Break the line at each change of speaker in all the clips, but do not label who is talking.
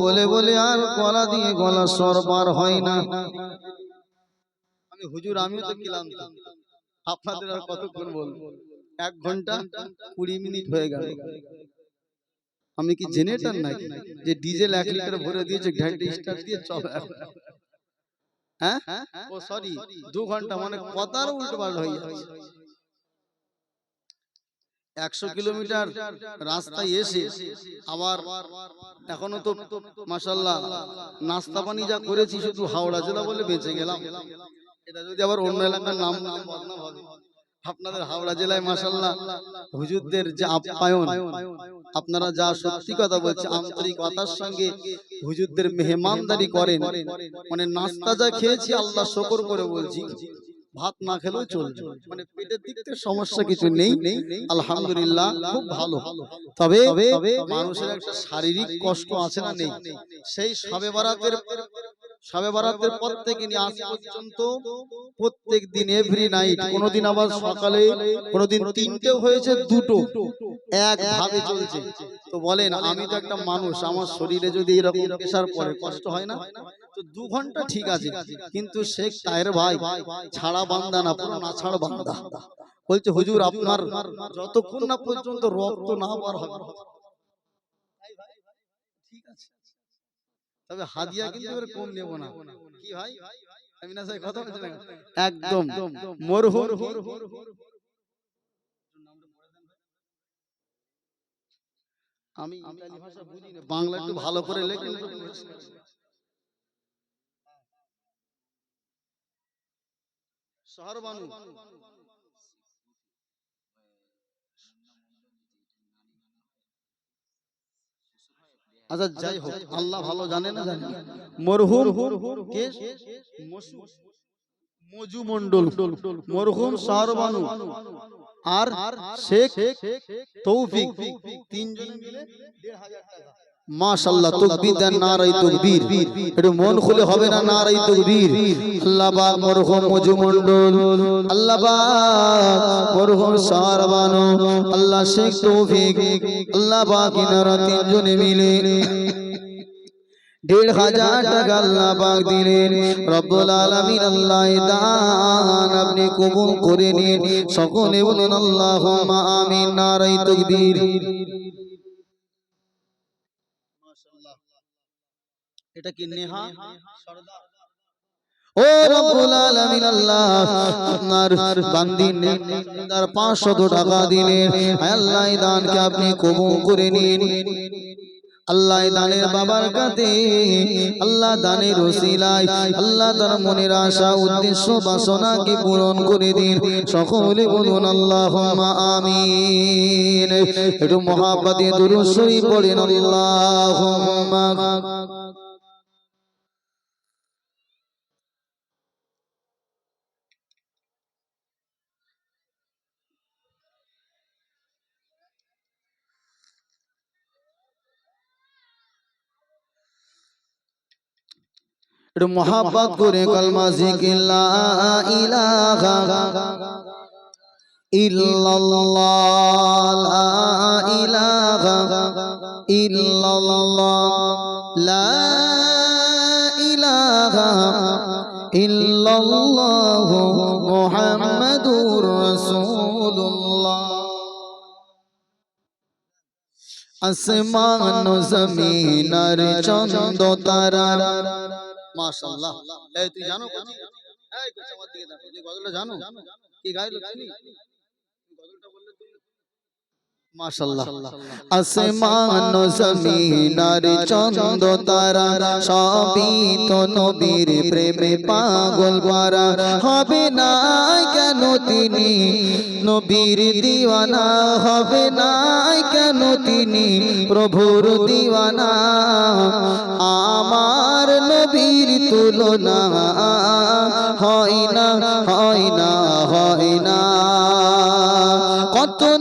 বলে বলে আর গলা দিয়ে গলা সর পার হয় না। আমি হুজুর, আমিও তো গেলাম তো। আপনাদের আর কতক্ষণ বলব? এক ঘণ্টা কুড়ি মিনিট হয়ে গেল। আমি কি জেনেটার নাকি? যে ডিজেল এক লিটার ভরে দিয়েছে, ঘ্যান্টি স্টার্ট দিয়ে চল। হ্যাঁ? ও সরি, দু ঘণ্টা মানে কথার উল্টো পাল্ট হয়ে যাচ্ছে। একশো কিলোমিটার রাস্তায় এসে আবার এখনও তো মাসাল্লাহ নাস্তা পানি যা করেছি শুধু হাওড়া জেলা বলে বেঁচে গেলাম। এটা যদি আবার অন্য এলাকার নাম নাম বদনাম হবে। আপনাদের হাওড়া জেলায় মাসাল্লাহ হুজুরদের যে আপ্যায়ন আপনারা যা সত্যি কথা বলছে আন্তরিকতার সঙ্গে হুজুরদের মেহমানদারি করেন। মানে নাস্তা যা খেয়েছি আল্লাহ শকর করে বলছি। ভাত না খেলেও চলবে মানে পেটের দিক থেকে সমস্যা কিছু নেই। আলহামদুলিল্লাহ খুব ভালো। তবে মানুষের একটা শারীরিক কষ্ট আছে না নেই? সেই সবে বারাতের সবে বারাতের পর থেকে নিয়ে আজ পর্যন্ত প্রত্যেক দিন এভরি নাইট কোনোদিন আবার সকালে কোনোদিন তিনটেও হয়েছে দুটো। এক চলছে। তো বলেন আমি তো একটা মানুষ আমার শরীরে যদি এরকম প্রেশার পড়ে কষ্ট হয় না? তো দু ঘণ্টা ঠিক আছে কিন্তু শেখ তাহের ভাই ছাড়া বান্দা না পুরো না ছাড়া বান্দা। বলছে হুজুর আপনার যতক্ষণ না পর্যন্ত রক্ত না বার হবে ঠিক আছে তবে হাদিয়া কিন্তু এবার কম নেব না। কি ভাই? আমি না কথা বলছি না একদম। মরহুম। আমি ইতালি ভাষা বুঝি না বাংলা একটু ভালো করে লেখে শহর বানু আচ্ছা যাই হোক আল্লাহ ভালো জানে না জানে। মরহুম কে? মজু মন্ডল মরহুম শাহরবানু আর শেখ তৌফিক। তিনজন মিলে মাশাআল্লাহ তাকবীর দেন নারাই তাকবীর। একটু মন খুলে হবে না নারাই তাকবীর? আল্লাহ পাক মরহুম মজু মন্ডল আল্লাহ পাক মরহুম শাহরবানু আল্লাহ শেখ তৌফিক। আল্লাহ পাক ইনারা তিনজনে মিলে দেড় হাজার টাকা আল্লাহ পাক দিলেন। রব্বুল আলামিন আল্লাহ দান আপনি কবুল করে নিন। সকলে বলুন আল্লাহুম্মা আমিন নারাই তাকবীর। এটা কি নেহা সরদার ও রব্বুল আলামিন আল্লাহ আপনার বান্দির তার 500 টাকা দিলেন। আয় আল্লাহ এই দানকে আপনি কবুল করে নিন। আল্লাহ দানের বাবার কাছে আল্লাহ দানের ওসিলায় আল্লাহ তার মনের আশা উদ্দেশ্য বাসনাকে পূরণ করে দিন। সকলে বলুন আল্লাহ আমিন। একটু দুরূদ শরীফ পড়েন আল্লাহুম্মা একটু মহাব্বত করে কলমা জিকির লা ইলাহা ইল্লাল্লাহ লা ইলাহা ইল্লাল্লাহ লা ইলাহা ইল্লাল্লাহ মুহাম্মাদুর রাসূলুল্লাহ আসমান ও জমিন আর চন্দ্র তারা মাশাআল্লাহ এই তুই জানো কথা এই কোচ আমার দিকে দেখো তুই গজলটা জানো কি গাইলো তুমি গজলটা বললে তুমি মাশাআল্লাহ আসমান ও জমিন আর চন্দ্র তারা সবই তো নবীর প্রেমে পাগল পারা হবে না কেন তিনি নবীর দিওয়ানা? হবে না কেন তিনি প্রভুর দিওয়ানা? আমার নবীর তুলনা হয় না হয় না হয়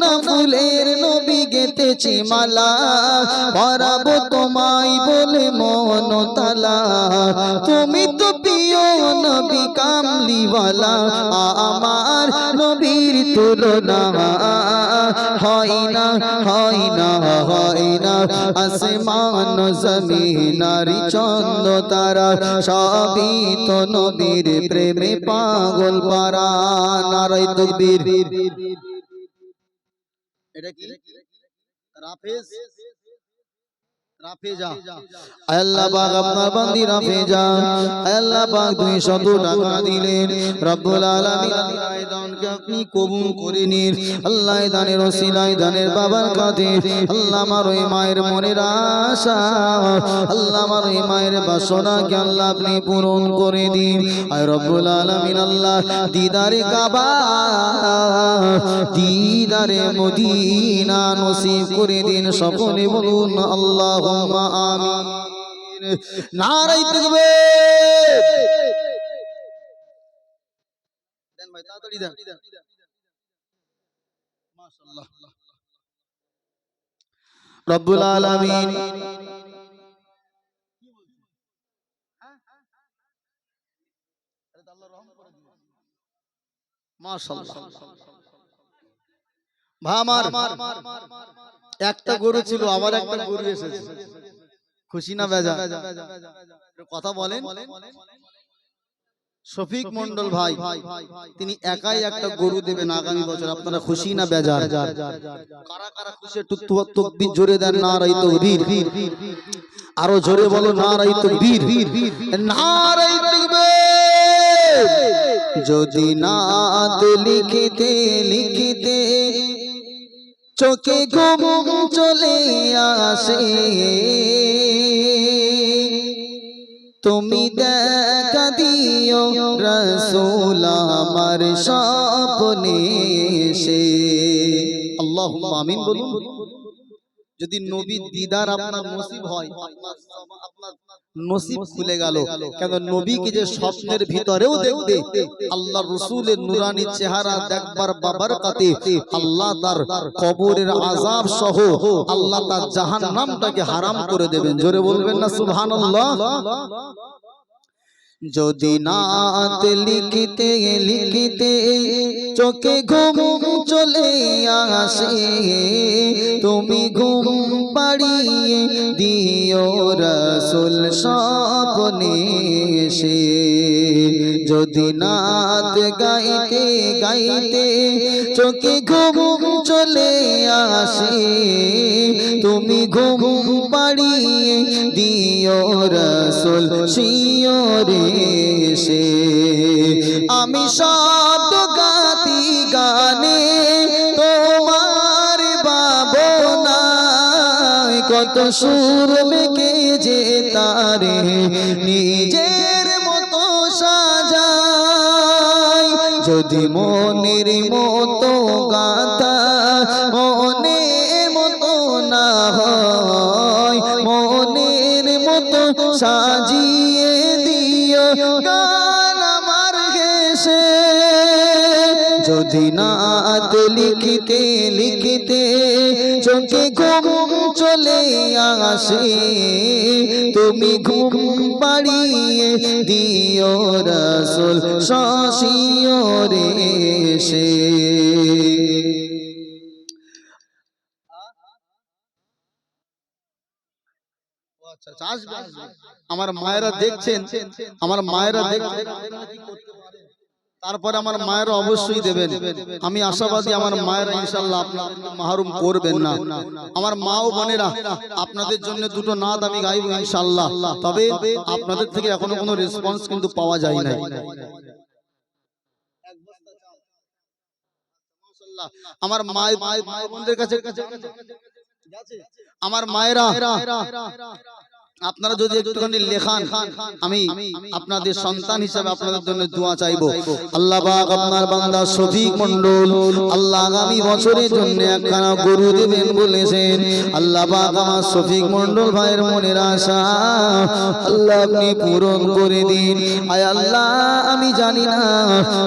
না ফুলের নবী গেতেছি মালা। পরাবো তোমায় বলে মন তালা। তুমি তো প্রিয় নবী কামলিওয়ালা আমার
নবীর তুলনা। হয় না হয় না হয় না, আসমান জমিন আর চন্দ তারা, সবই তো নবীর প্রেমে পাগল পারা নারাই তকবীর।
এটা কি? রাফেজ?
আল্লাহ পাক আপনার বান্দি রাফেজা আল্লাহ পাক দুই শত টাকা দিলেন। রব্বুল আলামিন দানকে আপনি কবুল করে নিন। আল্লাহ দানের ওসিলায় দানের বাবার কাঁধে আল্লাহ আমার ওই মায়ের মনের আশা। আল্লাহ আমার ওই মায়ের বাসনাকে আল্লাহ আপনি পূরণ করে দিন। আর রব্বুল আলামিন আল্লাহ দিদারে কাবা। দিদারে মদিনা নসিব করে দিন সকলে বলুন আল্লাহুম্মা আমিন। নারাই থাকবে
দেন ভাই তাড়াতাড়ি দেন। মাশাআল্লাহ।
রব্বুল আলামিন।
মাশাআল্লাহ।
ভামার
একটা গরু ছিল আবার একটা গরু এসেছে। খুশি না বেজা কথা বলেন। শফিক মন্ডল ভাই তিনি একাই একটা গরু দেবেন আগামী বছর। আপনারা খুশি না বেজার কারা কারা খুশি একটু তু- তকবীর জোরে দেন না রাই তকবীর আরও জোরে বলো না রাই তকবীর
নারাই থাকবে যদি নাত লিখিতে লিখিতে চোখে ঘুম চলে আসে। তুমি দেখা দিও রসুল আমার স্বপ্নে সে
আল্লাহ আমিন বলুন। যদি নবী দিদার আপনার নসিব হয় আপনার নসিব খুলে গেল। কেন নবীকে যে স্বপ্নের ভিতরেও দেখবে আল্লাহ রসুলের নুরানি চেহারা দেখবার বাবার কাতে আল্লাহ তার কবরের আজাব সহ আল্লাহ তার জাহান নামটাকে হারাম করে দেবেন। জোরে বলবেন না সুবহান
যদি নাত লিখিতে লিখিতে চোখে ঘুম চলে আসে, তুমি ঘুম পাড়িয়ে দিও রসুল স্বপনে সে যদি নাত গাইতে গাইতে চোখে ঘুম চলে আসে। তুমি ঘুম পাড়িয়ে দিও রসুল, শিওরে সে আমি শব্দ গাতি গানে তোমার বাবনা কত সুর মেকে যে তারে। নিজের যদি মনির মতো গাথা মনে মতো না হয়, মনের মতো সাজিয়ে দিও গান আমার ঘেসে যদি নাত লিখিতে লিখিতে ঘুম চলে আসে তুমি ঘুম পাড়িয়ে দিও রসুল শশিও রে সে
আচ্ছা, আচ্ছা। আমার মায়েরা দেখছেন আমার মায়েরা দেখছেন তারপরে আমার মায়েরা অবশ্যই দেবেন। আমি আশাবাদী আমার মায়ের ইনশাল্লাহ মাহরুম করবেন না। আমার মা ও বোনেরা, আপনাদের জন্য দুটো নাদ আমি গাইব ইনশাল্লাহ তবে আপনাদের থেকে এখনও কোনো রেসপন্স কিন্তু পাওয়া যায় না আমার মায়ের মায়ের বোনদের কাছে আমার মায়েরা আপনারা যদি একটুখানি লেখান আমি আপনাদের সন্তান হিসাবে আপনাদের জন্য দোয়া চাইব। আল্লাহ পাক আপনার বান্দা শফিক মন্ডল আল্লাহ আগামী বছরের জন্য একখানা গরু দেবেন বলেছেন। আল্লাহ পাক আমার শফিক মন্ডল ভাইয়ের মনের আশা আল্লাহ আপনি পূরণ করে দিন। আয় আল্লাহ আমি জানি না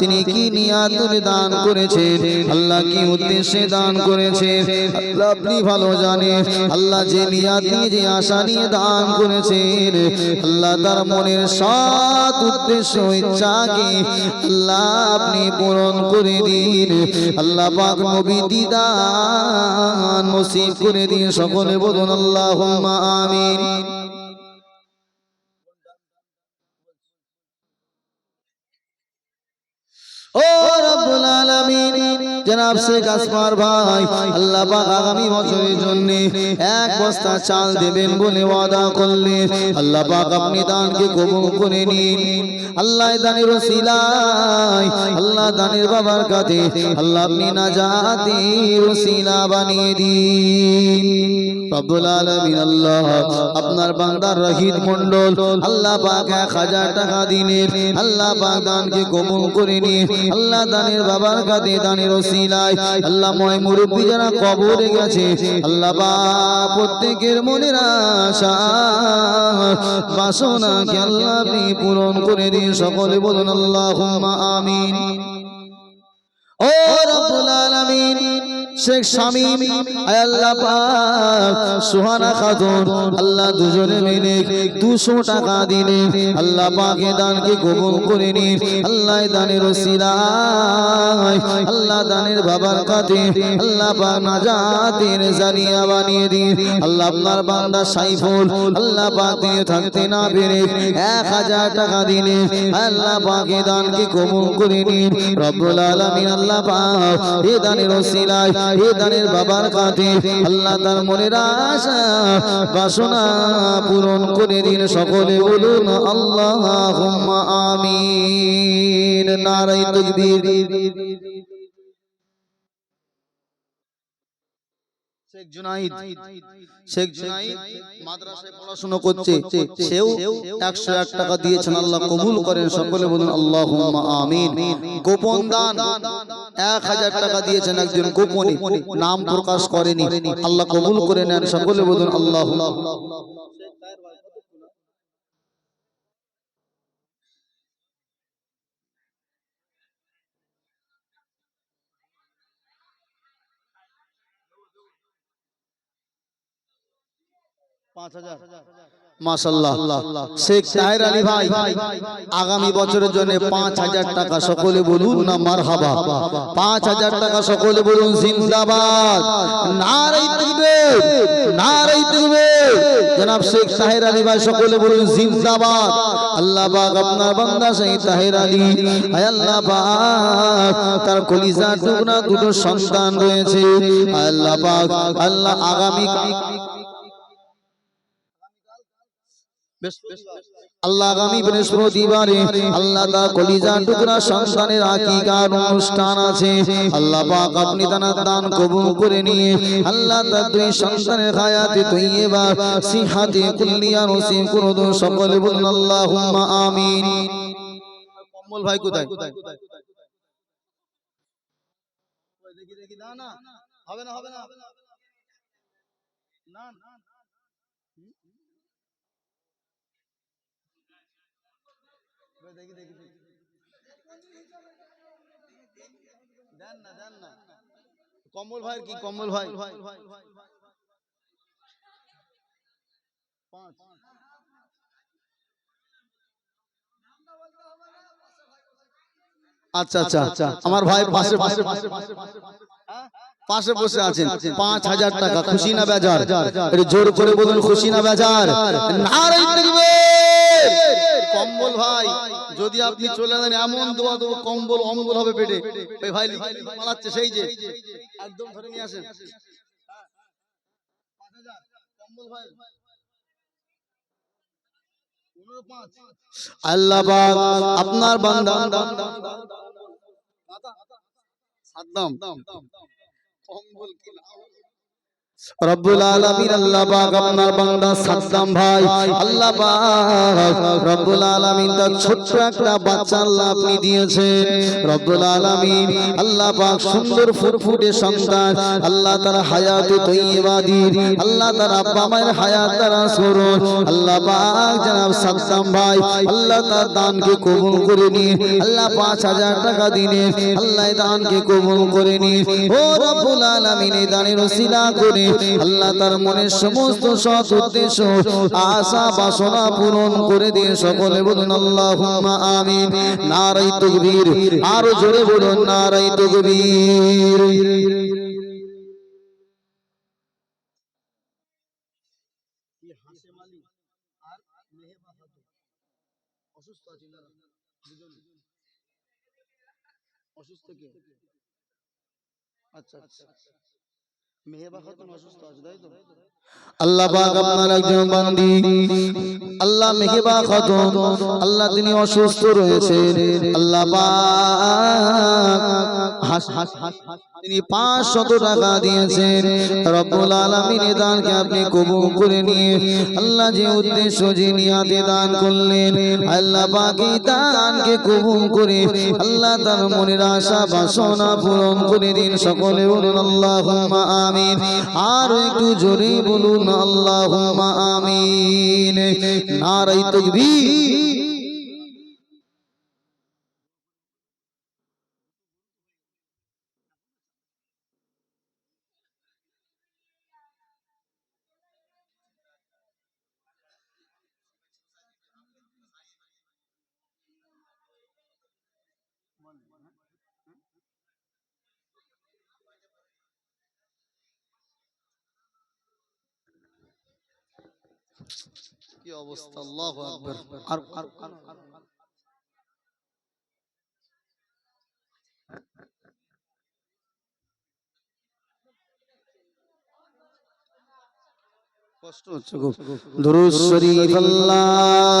তিনি কি নিয়াতুলে দান করেছেন। আল্লাহ কি উদ্দেশ্যে দান করেছেন? আল্লাহ আপনি ভালো জানেন। আল্লাহ যে নিয়াত নিয়ে যে আশা নিয়ে দান
করেছেন আল্লাহ তার মনের সৎ উদ্দেশ্য ইচ্ছাকে আল্লাহ আপনি পূরণ করে দিন। আল্লাহ পাক নবী দিদান নসিব করে দিন সকলে বলুন, আল্লাহুম্মা আমিন। ও রব্বুল আলামিন জনাব শেখ আসমার ভাই আল্লাহ পাক আগামী বছরের জন্য এক বস্তা চাল দেবেন বলে ওয়াদা করলেন। আল্লাহ পাক আপনি দানকে কবুল করে নিন। আল্লাহ দানের ওসিলায় আল্লাহ দানের বাবার কাছে আল্লাহ আপনি নাজাতি ওসিলা বানিয়ে দিন। রব্বুল আলামিন আল্লাহ আপনার বান্দার রহিত মণ্ডল আল্লাহ পাক এক হাজার টাকা দিনের আল্লাহ পাক দানকে কবুল করে নিন। আল্লাহ দানের বাবার কাছে দানের ওসিলায় আল্লাহ ময় মুরব্বী যারা কবরে গেছে, আল্লাহ বা প্রত্যেকের মনের আশা, বাসনাকে আল্লাহ আপনি পূরণ করে দিন। সকলে বলুন আল্লাহ আমিন। ও রব্বুল আলামিন। শেখ স্বামী আল্লাহ পাক, সুহানা খাতুন, আল্লাহ দুজনে মিলে 200 টাকা দিলে আল্লাহ পাকে দানকে কবুল করে নিন আল্লাহ দানের আল্লাহ দানের বাবার কাছে আল্লাহ পাক নাজাতের জারিয়া বানিয়ে দিন আল্লাহ আপনার বান্দা সাইফুল, আল্লাহ পাক দিয়ে থাকতে না পেরে 1000 টাকা দিলে আল্লাহ পাকে দানকে কবুল করে নিন রব্বুল আলামিন আল্লাহ পাক এ দানের ওসিলায় বাবার কাছে আল্লাহ তার মনের আশা, বাসনা পূরণ করে দিন। সকলে বলুন আল্লাহ আমিন। নারায় তাকবীর। জুনাইদ শেখ জুনাইদ মাদ্রাসায় পড়াশোনা করছে সেও 101 টাকা দিয়েছেন আল্লাহ কবুল করেন সকলে বলুন আল্লাহুম্মা আমিন। গোপন দান 1000 টাকা দিয়েছেন একজন গোপনে নাম প্রকাশ করেনি আল্লাহ কবুল করে নেন সকলে বলুন আল্লাহ মাশাল্লাহ আল্লাহ তার কলিজা দুটো সন্তান রয়েছে। আল্লাহ আগামী আল্লাহ আগামী বৃহস্পতিবারে আল্লাহ তার কলিজা টুকরা সন্তানের আকিকার অনুষ্ঠান আছে। আল্লাহ পাক আপনি তার দান কবুল করে নিয়ে আল্লাহ তার দুই সন্তানের হায়াতে তৈয়বা সিহাতে কুল্লিয়া নসিব করে দাও সকলে বলুন, আল্লাহুম্মা আমিন। কম্বল ভাই কোথায়? দেখি দেখি, না না। হবে না হবে না। না না দেখি দেখি দেখি দেন না দেন না কম্বল ভাই কি, কম্বল ভাই? আচ্ছা আচ্ছা আচ্ছা। আমার ভাই পাশে পাশে পাশে বসে আছেন। পাঁচ হাজার টাকা, খুশি না বেজার? জোর করে বলুন, খুশি না বেজার? কম্বল ভাই। যদি আপনি চলে যান, এমন দোয়া দেবো, কম্বল অম্বল হবে পেটে। ওই ভাই পালাচ্ছে সেই যে। একদম ধরে নিয়ে আসেন। আল্লাহ আপনার কম্বল কি নাম? রব্বুল আলামিন আল্লাহ পাক আপনার বান্দা সাদ্দাম ভাই, আল্লাহ পাক রব্বুল আলামিন তার ছোট্ট একটা বাচ্চা আল্লাহ আপনি দিয়েছেন। রব্বুল আলামিন আল্লাহ পাক সুন্দর ফুটফুটে সন্তান, আল্লাহ তার হায়াতে তৈয়বা দিন আল্লাহ তার আব্বা মায়ের হায়াত তারা সরুন আল্লাহ পাক জনাব সাদ্দাম ভাই, আল্লাহ তার দানকে কবুল করে নিন, আল্লাহ পাঁচ হাজার টাকা দিনে আল্লাহ দানকে কবুল করে নিন। ও রব্বুল আলামিন, এই দানের ওসিলা করে আল্লাহ তার মনের সমস্ত সৎ উদ্দেশ্য, আশা, বাসনা পূরণ করে দিয়ে সকলে বলুন আল্লাহ আমিন। নারাই তকবীর, আরও জোরে বলুন নারাই তকবীর।
অসুস্থ আছি অসুস্থ আচ্ছা আচ্ছা।
আল্লাহ পাক আপনার একজন বান্দি। আল্লাহ মেহেবা খাতুন আল্লাহ তিনি অসুস্থ রয়েছেন আল্লাহ পাক হাস হাস হাস হাস তিনি পাঁচশত টাকা দিয়েছেন। রব্বুল আলমিন দানকে আপনি কবুল করে নিয়ে আল্লাহ যে উদ্দেশ্য যে নিয়াতে দান করলেন আল্লাহ পাকি দানকে কবুল করে আল্লাহ তার মনের আশা বাসনা পূরণ করে দিন। সকলে বলুন আল্লাহ আমিন। আর একটু জোরে বলুন আল্লাহ আমিন। নারাই তকবীর।
কি অবস্থা? আল্লাহু আকবার। আর কষ্ট হচ্ছে খুব
দুরুদ শরীফ আল্লাহুম্মা